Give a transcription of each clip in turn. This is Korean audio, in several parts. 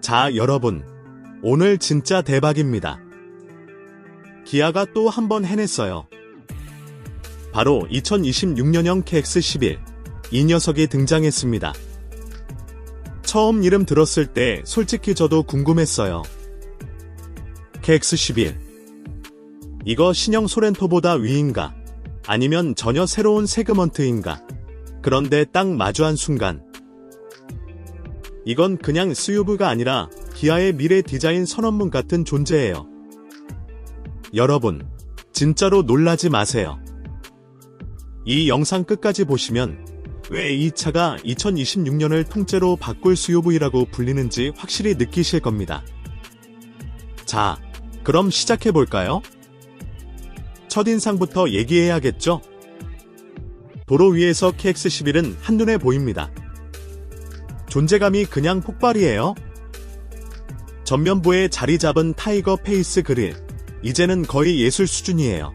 자, 여러분. 오늘 진짜 대박입니다. 기아가 또 한 번 해냈어요. 바로 2026년형 KX11. 이 녀석이 등장했습니다. 처음 이름 들었을 때 솔직히 저도 궁금했어요. KX11. 이거 신형 소렌토보다 위인가? 아니면 전혀 새로운 세그먼트인가? 그런데 딱 마주한 순간. 이건 그냥 SUV가 아니라 기아의 미래 디자인 선언문 같은 존재예요. 여러분, 진짜로 놀라지 마세요. 이 영상 끝까지 보시면 왜 이 차가 2026년을 통째로 바꿀 SUV라고 불리는지 확실히 느끼실 겁니다. 자, 그럼 시작해 볼까요? 첫인상부터 얘기해야겠죠? 도로 위에서 KX11은 한눈에 보입니다. 존재감이 그냥 폭발이에요. 전면부에 자리 잡은 타이거 페이스 그릴. 이제는 거의 예술 수준이에요.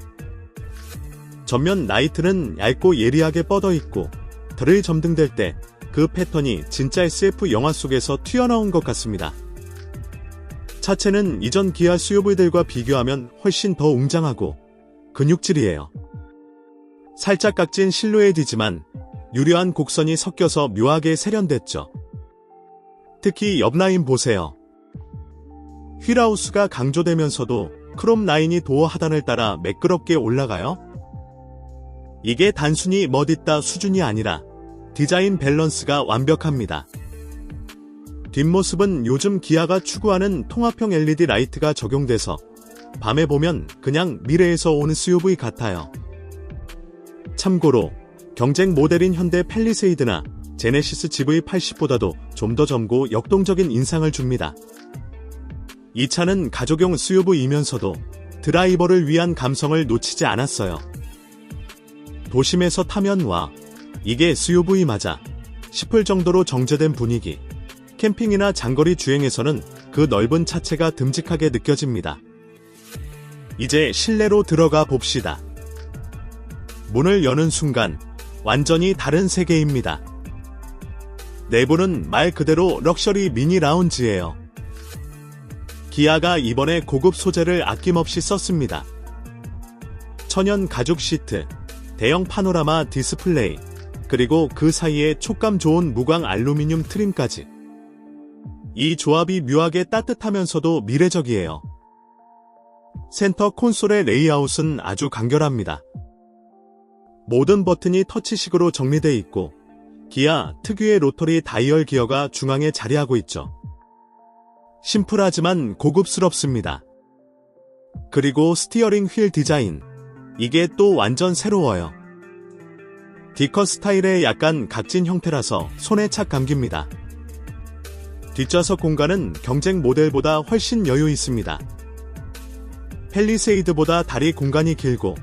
전면 라이트는 얇고 예리하게 뻗어 있고, 덜을 점등될 때 그 패턴이 진짜 SF 영화 속에서 튀어나온 것 같습니다. 차체는 이전 기아 SUV들과 비교하면 훨씬 더 웅장하고 근육질이에요. 살짝 각진 실루엣이지만 유려한 곡선이 섞여서 묘하게 세련됐죠. 특히 옆 라인 보세요. 휠하우스가 강조되면서도 크롬 라인이 도어 하단을 따라 매끄럽게 올라가요. 이게 단순히 멋있다 수준이 아니라 디자인 밸런스가 완벽합니다. 뒷모습은 요즘 기아가 추구하는 통합형 LED 라이트가 적용돼서 밤에 보면 그냥 미래에서 오는 SUV 같아요. 참고로 경쟁 모델인 현대 펠리세이드나 제네시스 GV80보다도 좀 더 젊고 역동적인 인상을 줍니다. 이 차는 가족용 SUV이면서도 드라이버를 위한 감성을 놓치지 않았어요. 도심에서 타면 와, 이게 SUV 맞아 싶을 정도로 정제된 분위기. 캠핑이나 장거리 주행에서는 그 넓은 차체가 듬직하게 느껴집니다. 이제 실내로 들어가 봅시다. 문을 여는 순간 완전히 다른 세계입니다. 내부는 말 그대로 럭셔리 미니 라운지예요. 기아가 이번에 고급 소재를 아낌없이 썼습니다. 천연 가죽 시트, 대형 파노라마 디스플레이, 그리고 그 사이에 촉감 좋은 무광 알루미늄 트림까지. 이 조합이 묘하게 따뜻하면서도 미래적이에요. 센터 콘솔의 레이아웃은 아주 간결합니다. 모든 버튼이 터치식으로 정리되어 있고 기아 특유의 로터리 다이얼 기어가 중앙에 자리하고 있죠. 심플하지만 고급스럽습니다. 그리고 스티어링 휠 디자인. 이게 또 완전 새로워요. 디커 스타일의 약간 각진 형태라서 손에 착 감깁니다. 뒷좌석 공간은 경쟁 모델보다 훨씬 여유 있습니다. 펠리세이드보다 다리 공간이 길고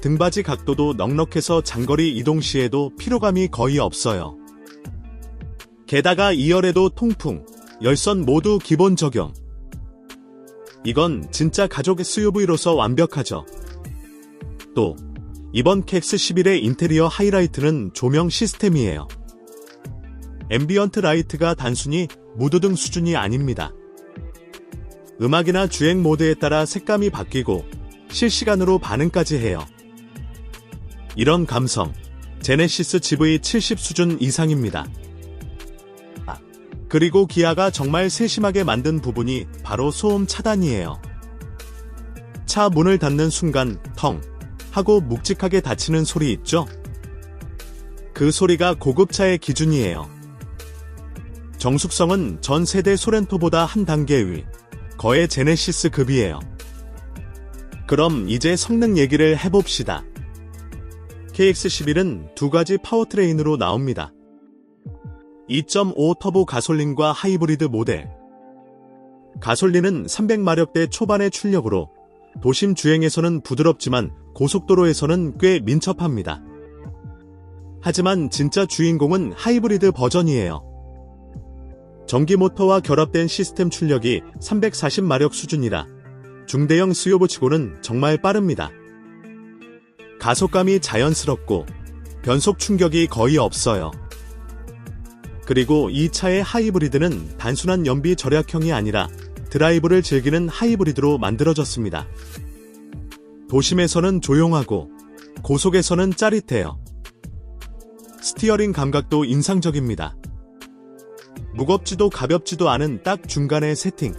등받이 각도도 넉넉해서 장거리 이동 시에도 피로감이 거의 없어요. 게다가 2열에도 통풍, 열선 모두 기본 적용. 이건 진짜 가족 SUV로서 완벽하죠. 또 이번 캡스11의 인테리어 하이라이트는 조명 시스템이에요. 앰비언트 라이트가 단순히 무드등 수준이 아닙니다. 음악이나 주행 모드에 따라 색감이 바뀌고 실시간으로 반응까지 해요. 이런 감성, 제네시스 GV70 수준 이상입니다. 아, 그리고 기아가 정말 세심하게 만든 부분이 바로 소음 차단이에요. 차 문을 닫는 순간 텅 하고 묵직하게 닫히는 소리 있죠? 그 소리가 고급차의 기준이에요. 정숙성은 전 세대 소렌토보다 한 단계 위, 거의 제네시스 급이에요. 그럼 이제 성능 얘기를 해봅시다. KX11은 두 가지 파워트레인으로 나옵니다. 2.5 터보 가솔린과 하이브리드 모델. 가솔린은 300마력대 초반의 출력으로 도심 주행에서는 부드럽지만 고속도로에서는 꽤 민첩합니다. 하지만 진짜 주인공은 하이브리드 버전이에요. 전기 모터와 결합된 시스템 출력이 340마력 수준이라 중대형 수요부치고는 정말 빠릅니다. 가속감이 자연스럽고 변속 충격이 거의 없어요. 그리고 이 차의 하이브리드는 단순한 연비 절약형이 아니라 드라이브를 즐기는 하이브리드로 만들어졌습니다. 도심에서는 조용하고 고속에서는 짜릿해요. 스티어링 감각도 인상적입니다. 무겁지도 가볍지도 않은 딱 중간의 세팅.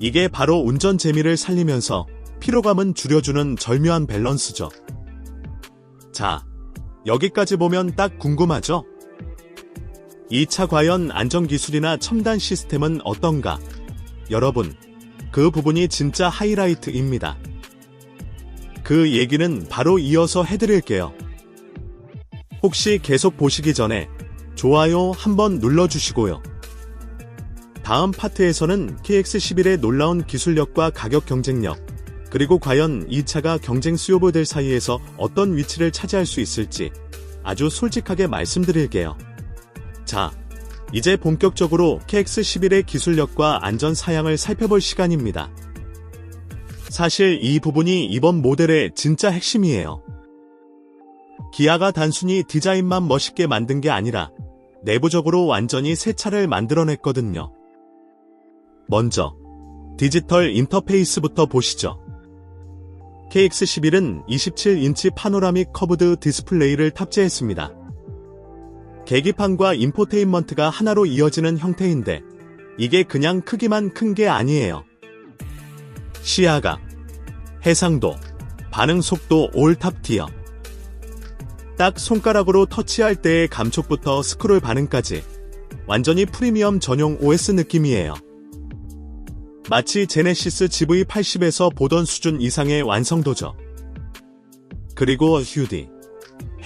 이게 바로 운전 재미를 살리면서 피로감은 줄여주는 절묘한 밸런스죠. 자, 여기까지 보면 딱 궁금하죠? 이 차 과연 안전기술이나 첨단 시스템은 어떤가? 여러분, 그 부분이 진짜 하이라이트입니다. 그 얘기는 바로 이어서 해드릴게요. 혹시 계속 보시기 전에 좋아요 한번 눌러주시고요. 다음 파트에서는 KX11의 놀라운 기술력과 가격 경쟁력, 그리고 과연 이 차가 경쟁 수요보들 사이에서 어떤 위치를 차지할 수 있을지 아주 솔직하게 말씀드릴게요. 자, 이제 본격적으로 KX11의 기술력과 안전 사양을 살펴볼 시간입니다. 사실 이 부분이 이번 모델의 진짜 핵심이에요. 기아가 단순히 디자인만 멋있게 만든 게 아니라 내부적으로 완전히 새 차를 만들어냈거든요. 먼저 디지털 인터페이스부터 보시죠. KX11은 27인치 파노라믹 커브드 디스플레이를 탑재했습니다. 계기판과 인포테인먼트가 하나로 이어지는 형태인데 이게 그냥 크기만 큰 게 아니에요. 시야각, 해상도, 반응 속도 올 탑티어. 딱 손가락으로 터치할 때의 감촉부터 스크롤 반응까지 완전히 프리미엄 전용 OS 느낌이에요. 마치 제네시스 GV80에서 보던 수준 이상의 완성도죠. 그리고 휴디.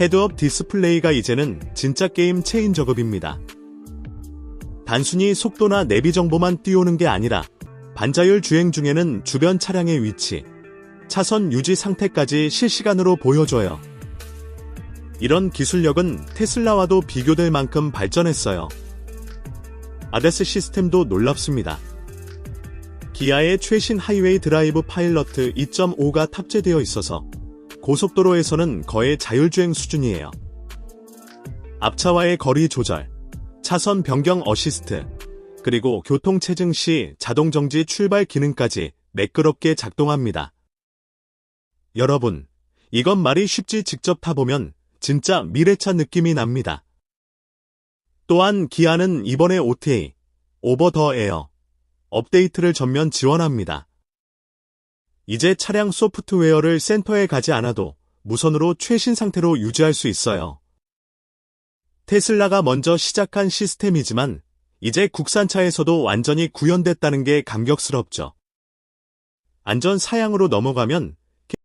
헤드업 디스플레이가 이제는 진짜 게임 체인 저급입니다. 단순히 속도나 내비 정보만 띄우는 게 아니라 반자율 주행 중에는 주변 차량의 위치, 차선 유지 상태까지 실시간으로 보여줘요. 이런 기술력은 테슬라와도 비교될 만큼 발전했어요. 아데스 시스템도 놀랍습니다. 기아의 최신 하이웨이 드라이브 파일러트 2.5가 탑재되어 있어서 고속도로에서는 거의 자율주행 수준이에요. 앞차와의 거리 조절, 차선 변경 어시스트, 그리고 교통체증 시 자동정지 출발 기능까지 매끄럽게 작동합니다. 여러분, 이건 말이 쉽지 직접 타보면 진짜 미래차 느낌이 납니다. 또한 기아는 이번에 OTA, 오버 더 에어, 업데이트를 전면 지원합니다. 이제 차량 소프트웨어를 센터에 가지 않아도 무선으로 최신 상태로 유지할 수 있어요. 테슬라가 먼저 시작한 시스템이지만 이제 국산차에서도 완전히 구현됐다는 게 감격스럽죠. 안전 사양으로 넘어가면